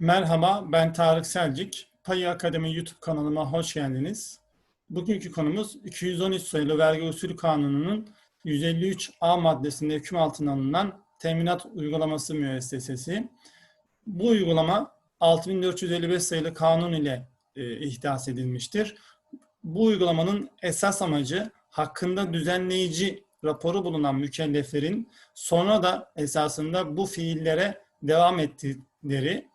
Merhaba, ben Tarık Selcik. Payı Akademi YouTube kanalıma hoş geldiniz. Bugünkü konumuz 213 sayılı Vergi Usulü Kanunu'nun 153A maddesinde hüküm altına alınan teminat uygulaması müessesesi. Bu uygulama 6455 sayılı kanun ile e, ihdas edilmiştir. Bu uygulamanın esas amacı hakkında düzenleyici raporu bulunan mükelleflerin sonra da esasında bu fiillere devam ettikleri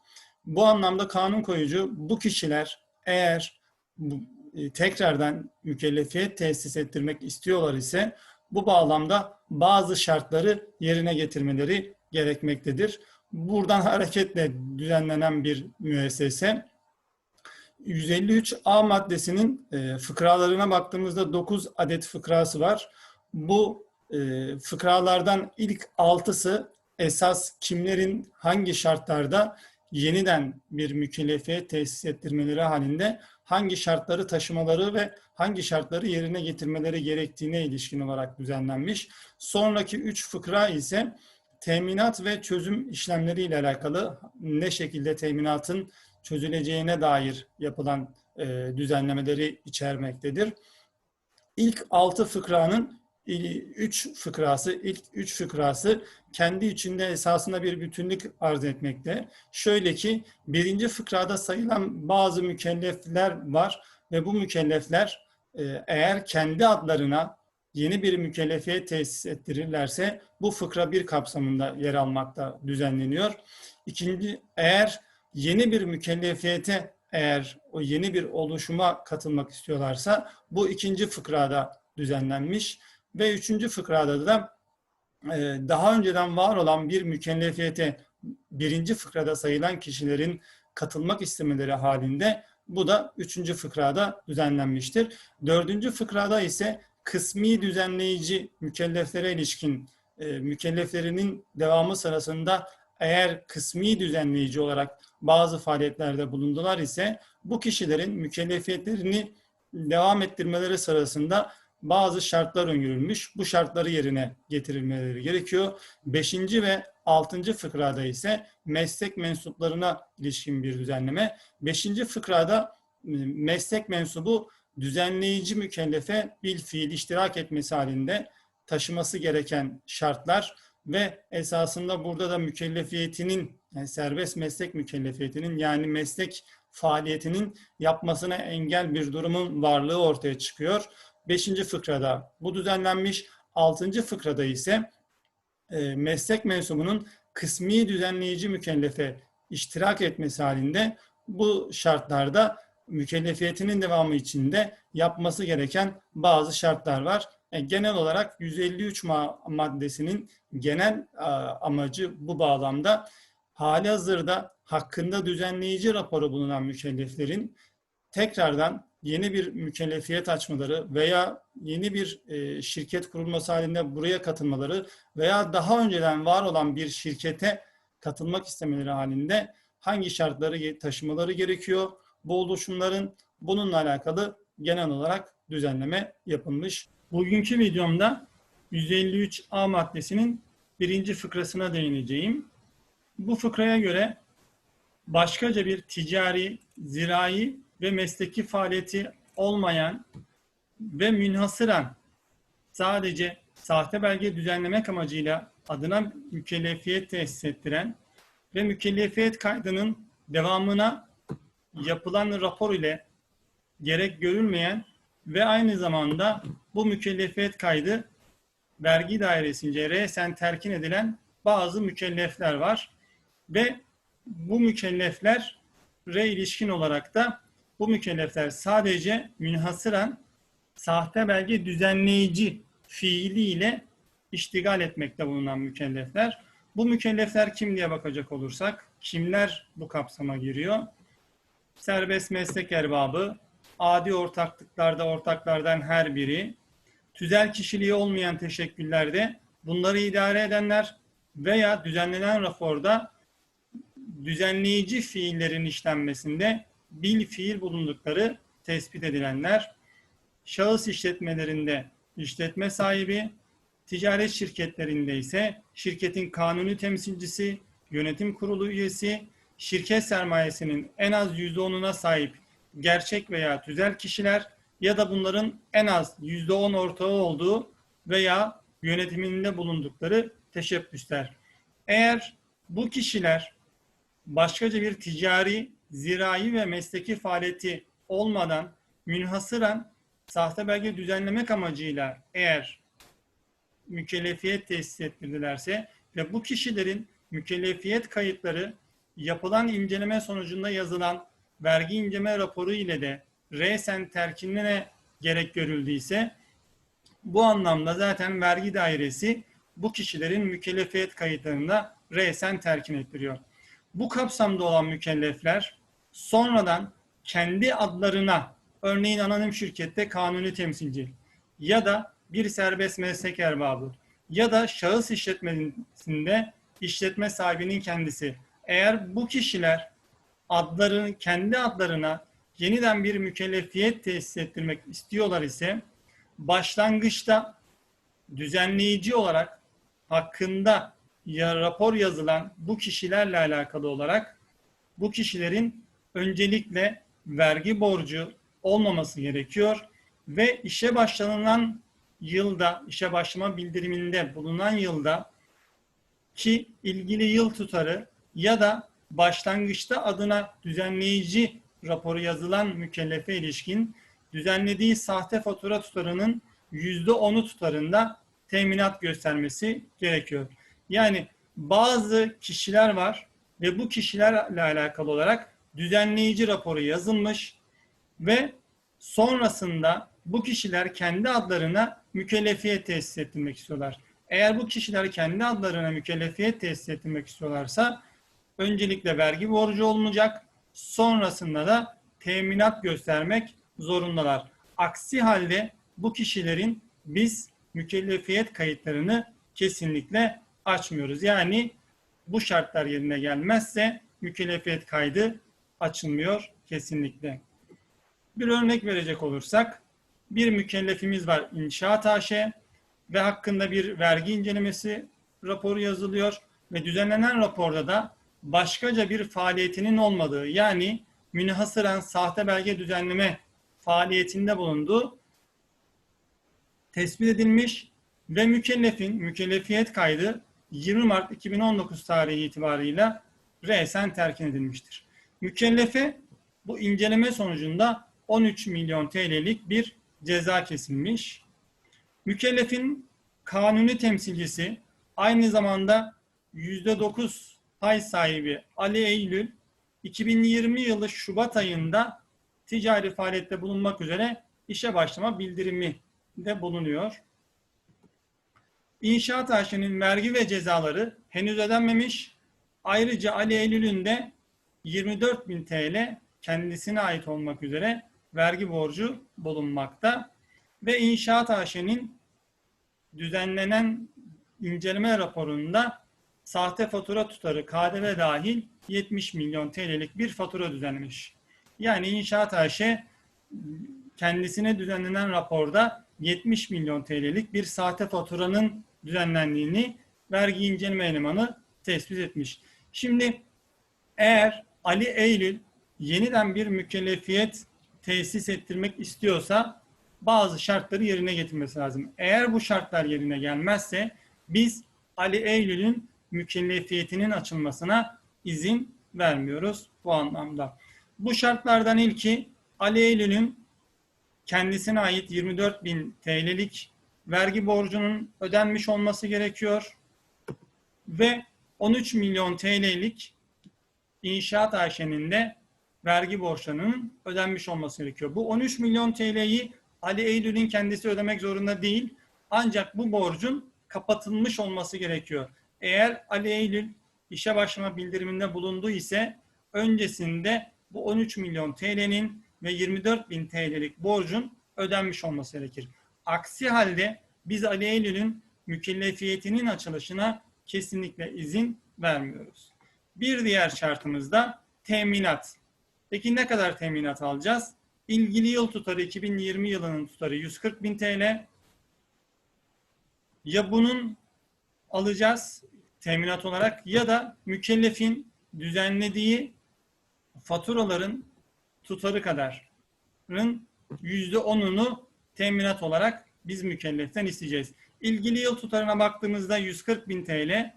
bu anlamda kanun koyucu bu kişiler eğer bu, e, tekrardan mükellefiyet tesis ettirmek istiyorlar ise bu bağlamda bazı şartları yerine getirmeleri gerekmektedir. Buradan hareketle düzenlenen bir müessese 153A maddesinin e, fıkralarına baktığımızda 9 adet fıkrası var. Bu e, fıkralardan ilk 6'sı esas kimlerin hangi şartlarda yeniden bir mükellefiyet tesis ettirmeleri halinde hangi şartları taşımaları ve hangi şartları yerine getirmeleri gerektiğine ilişkin olarak düzenlenmiş. Sonraki üç fıkra ise teminat ve çözüm işlemleriyle alakalı ne şekilde teminatın çözüleceğine dair yapılan e, düzenlemeleri içermektedir. İlk altı fıkranın üç fıkrası, ilk üç fıkrası kendi içinde esasında bir bütünlük arz etmekte. Şöyle ki birinci fıkrada sayılan bazı mükellefler var ve bu mükellefler e, eğer kendi adlarına yeni bir mükellefiyet tesis ettirirlerse bu fıkra bir kapsamında yer almakta düzenleniyor. İkinci, eğer yeni bir mükellefiyete eğer o yeni bir oluşuma katılmak istiyorlarsa bu ikinci fıkrada düzenlenmiş ve üçüncü fıkrada da e, daha önceden var olan bir mükellefiyete birinci fıkrada sayılan kişilerin katılmak istemeleri halinde bu da üçüncü fıkrada düzenlenmiştir. Dördüncü fıkrada ise kısmi düzenleyici mükelleflere ilişkin e, mükelleflerinin devamı sırasında eğer kısmi düzenleyici olarak bazı faaliyetlerde bulundular ise bu kişilerin mükellefiyetlerini devam ettirmeleri sırasında bazı şartlar öngörülmüş. Bu şartları yerine getirilmeleri gerekiyor. Beşinci ve altıncı fıkrada ise meslek mensuplarına ilişkin bir düzenleme. Beşinci fıkrada e, meslek mensubu düzenleyici mükellefe bil fiil iştirak etmesi halinde taşıması gereken şartlar ve esasında burada da mükellefiyetinin yani serbest meslek mükellefiyetinin yani meslek faaliyetinin yapmasına engel bir durumun varlığı ortaya çıkıyor. Beşinci fıkrada bu düzenlenmiş. Altıncı fıkrada ise e, meslek mensubunun kısmi düzenleyici mükellefe iştirak etmesi halinde bu şartlarda mükellefiyetinin devamı içinde yapması gereken bazı şartlar var. E, genel olarak 153 maddesinin genel amacı bu bağlamda hali hazırda hakkında düzenleyici raporu bulunan mükelleflerin tekrardan yeni bir mükellefiyet açmaları veya yeni bir e, şirket kurulması halinde buraya katılmaları veya daha önceden var olan bir şirkete katılmak istemeleri halinde hangi şartları taşımaları gerekiyor? Bu oluşumların bununla alakalı genel olarak düzenleme yapılmış. Bugünkü videomda 153A maddesinin birinci fıkrasına değineceğim. Bu fıkraya göre başkaca bir ticari, zirai ve mesleki faaliyeti olmayan ve münhasıran sadece sahte belge düzenlemek amacıyla adına mükellefiyet tesis ettiren ve mükellefiyet kaydının devamına yapılan rapor ile gerek görülmeyen ve aynı zamanda bu mükellefiyet kaydı vergi dairesince resen terkin edilen bazı mükellefler var ve bu mükellefler re ilişkin olarak da bu mükellefler sadece münhasıran sahte belge düzenleyici fiiliyle iştigal etmekte bulunan mükellefler. Bu mükellefler kim diye bakacak olursak, kimler bu kapsama giriyor? Serbest meslek erbabı, adi ortaklıklarda ortaklardan her biri, tüzel kişiliği olmayan teşekküllerde bunları idare edenler veya düzenlenen raporda düzenleyici fiillerin işlenmesinde bil fiil bulundukları tespit edilenler, şahıs işletmelerinde işletme sahibi, ticaret şirketlerinde ise şirketin kanuni temsilcisi, yönetim kurulu üyesi şirket sermayesinin en az %10'una sahip gerçek veya tüzel kişiler ya da bunların en az %10 ortağı olduğu veya yönetiminde bulundukları teşebbüsler. Eğer bu kişiler başkaca bir ticari, zirai ve mesleki faaliyeti olmadan münhasıran sahte belge düzenlemek amacıyla eğer mükellefiyet tesis ettirdilerse ve bu kişilerin mükellefiyet kayıtları yapılan inceleme sonucunda yazılan vergi inceleme raporu ile de resen terkinine gerek görüldüyse bu anlamda zaten vergi dairesi bu kişilerin mükellefiyet kayıtlarında resen terkin ettiriyor. Bu kapsamda olan mükellefler sonradan kendi adlarına örneğin anonim şirkette kanuni temsilci ya da bir serbest meslek erbabı ya da şahıs işletmesinde işletme sahibinin kendisi. Eğer bu kişiler adlarını kendi adlarına yeniden bir mükellefiyet tesis ettirmek istiyorlar ise başlangıçta düzenleyici olarak hakkında ya rapor yazılan bu kişilerle alakalı olarak bu kişilerin öncelikle vergi borcu olmaması gerekiyor ve işe başlanılan yılda, işe başlama bildiriminde bulunan yılda ki ilgili yıl tutarı ya da başlangıçta adına düzenleyici raporu yazılan mükellefe ilişkin düzenlediği sahte fatura tutarının yüzde onu tutarında teminat göstermesi gerekiyor. Yani bazı kişiler var ve bu kişilerle alakalı olarak düzenleyici raporu yazılmış ve sonrasında bu kişiler kendi adlarına mükellefiyet tesis ettirmek istiyorlar. Eğer bu kişiler kendi adlarına mükellefiyet tesis ettirmek istiyorlarsa öncelikle vergi borcu olmayacak, sonrasında da teminat göstermek zorundalar. Aksi halde bu kişilerin biz mükellefiyet kayıtlarını kesinlikle açmıyoruz. Yani bu şartlar yerine gelmezse mükellefiyet kaydı açılmıyor kesinlikle. Bir örnek verecek olursak bir mükellefimiz var İnşaat AŞ ve hakkında bir vergi incelemesi raporu yazılıyor ve düzenlenen raporda da başkaca bir faaliyetinin olmadığı yani münhasıran sahte belge düzenleme faaliyetinde bulunduğu tespit edilmiş ve mükellefin mükellefiyet kaydı 20 Mart 2019 tarihi itibarıyla resen terkin edilmiştir. Mükellefe bu inceleme sonucunda 13 milyon TL'lik bir ceza kesilmiş. Mükellefin kanuni temsilcisi aynı zamanda %9 pay sahibi Ali Eylül 2020 yılı Şubat ayında ticari faaliyette bulunmak üzere işe başlama bildirimi de bulunuyor. İnşaat AŞ'nin vergi ve cezaları henüz ödenmemiş. Ayrıca Ali Eylül'ün de 24 bin TL kendisine ait olmak üzere vergi borcu bulunmakta. Ve İnşaat AŞ'nin düzenlenen inceleme raporunda sahte fatura tutarı KDV dahil 70 milyon TL'lik bir fatura düzenlemiş. Yani İnşaat AŞ kendisine düzenlenen raporda 70 milyon TL'lik bir sahte faturanın düzenlendiğini vergi inceleme elemanı tespit etmiş. Şimdi eğer Ali Eylül yeniden bir mükellefiyet tesis ettirmek istiyorsa bazı şartları yerine getirmesi lazım. Eğer bu şartlar yerine gelmezse biz Ali Eylül'ün mükellefiyetinin açılmasına izin vermiyoruz bu anlamda. Bu şartlardan ilki Ali Eylül'ün kendisine ait 24 bin TL'lik vergi borcunun ödenmiş olması gerekiyor. Ve 13 milyon TL'lik inşaat AŞ'nin de vergi borçlarının ödenmiş olması gerekiyor. Bu 13 milyon TL'yi Ali Eylül'ün kendisi ödemek zorunda değil. Ancak bu borcun kapatılmış olması gerekiyor. Eğer Ali Eylül işe başlama bildiriminde bulundu ise öncesinde bu 13 milyon TL'nin ve 24 bin TL'lik borcun ödenmiş olması gerekir. Aksi halde biz Ali Eylül'ün mükellefiyetinin açılışına kesinlikle izin vermiyoruz. Bir diğer şartımız da teminat. Peki ne kadar teminat alacağız? İlgili yıl tutarı 2020 yılının tutarı 140 bin TL. Ya bunun alacağız teminat olarak ya da mükellefin düzenlediği faturaların tutarı kadarın yüzde onunu teminat olarak biz mükelleften isteyeceğiz. İlgili yıl tutarına baktığımızda 140 bin TL,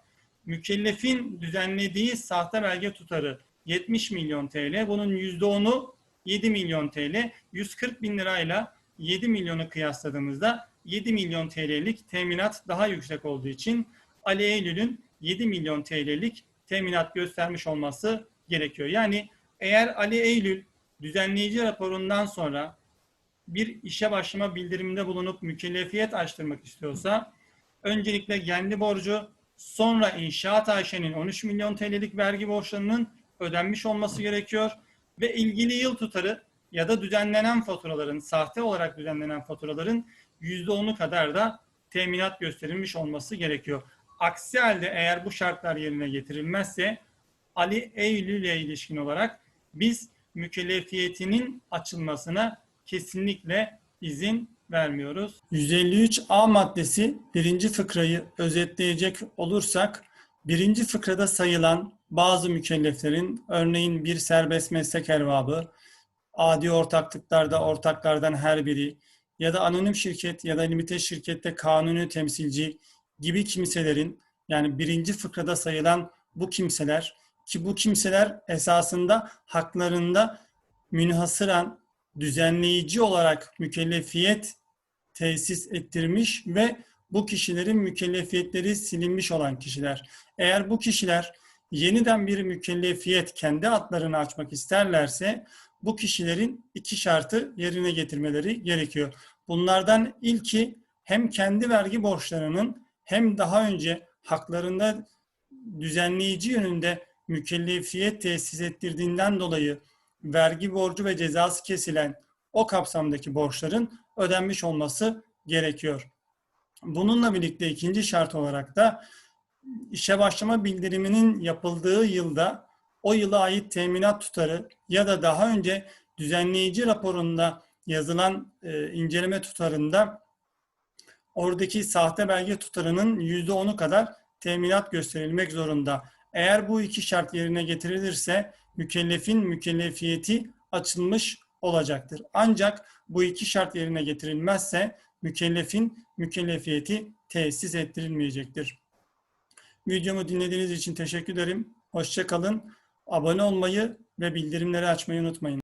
mükellefin düzenlediği sahte belge tutarı 70 milyon TL. Bunun yüzde onu 7 milyon TL. 140 bin lirayla 7 milyonu kıyasladığımızda 7 milyon TL'lik teminat daha yüksek olduğu için Ali Eylül'ün 7 milyon TL'lik teminat göstermiş olması gerekiyor. Yani eğer Ali Eylül düzenleyici raporundan sonra bir işe başlama bildiriminde bulunup mükellefiyet açtırmak istiyorsa öncelikle kendi borcu sonra İnşaat AŞ'nin 13 milyon TL'lik vergi borçlarının ödenmiş olması gerekiyor ve ilgili yıl tutarı ya da düzenlenen faturaların, sahte olarak düzenlenen faturaların %10'u kadar da teminat gösterilmiş olması gerekiyor. Aksi halde eğer bu şartlar yerine getirilmezse Ali Eylül'e ilişkin olarak biz mükellefiyetinin açılmasına kesinlikle izin vermiyoruz. 153A maddesi birinci fıkrayı özetleyecek olursak birinci fıkrada sayılan bazı mükelleflerin örneğin bir serbest meslek erbabı, adi ortaklıklarda ortaklardan her biri ya da anonim şirket ya da limite şirkette kanuni temsilci gibi kimselerin yani birinci fıkrada sayılan bu kimseler ki bu kimseler esasında haklarında münhasıran düzenleyici olarak mükellefiyet tesis ettirmiş ve bu kişilerin mükellefiyetleri silinmiş olan kişiler. Eğer bu kişiler yeniden bir mükellefiyet kendi adlarını açmak isterlerse bu kişilerin iki şartı yerine getirmeleri gerekiyor. Bunlardan ilki hem kendi vergi borçlarının hem daha önce haklarında düzenleyici yönünde mükellefiyet tesis ettirdiğinden dolayı vergi borcu ve cezası kesilen o kapsamdaki borçların ödenmiş olması gerekiyor. Bununla birlikte ikinci şart olarak da işe başlama bildiriminin yapıldığı yılda o yıla ait teminat tutarı ya da daha önce düzenleyici raporunda yazılan e, inceleme tutarında oradaki sahte belge tutarının %10'u kadar teminat gösterilmek zorunda. Eğer bu iki şart yerine getirilirse mükellefin mükellefiyeti açılmış olacaktır. Ancak bu iki şart yerine getirilmezse mükellefin mükellefiyeti tesis ettirilmeyecektir. Videomu dinlediğiniz için teşekkür ederim. Hoşçakalın. Abone olmayı ve bildirimleri açmayı unutmayın.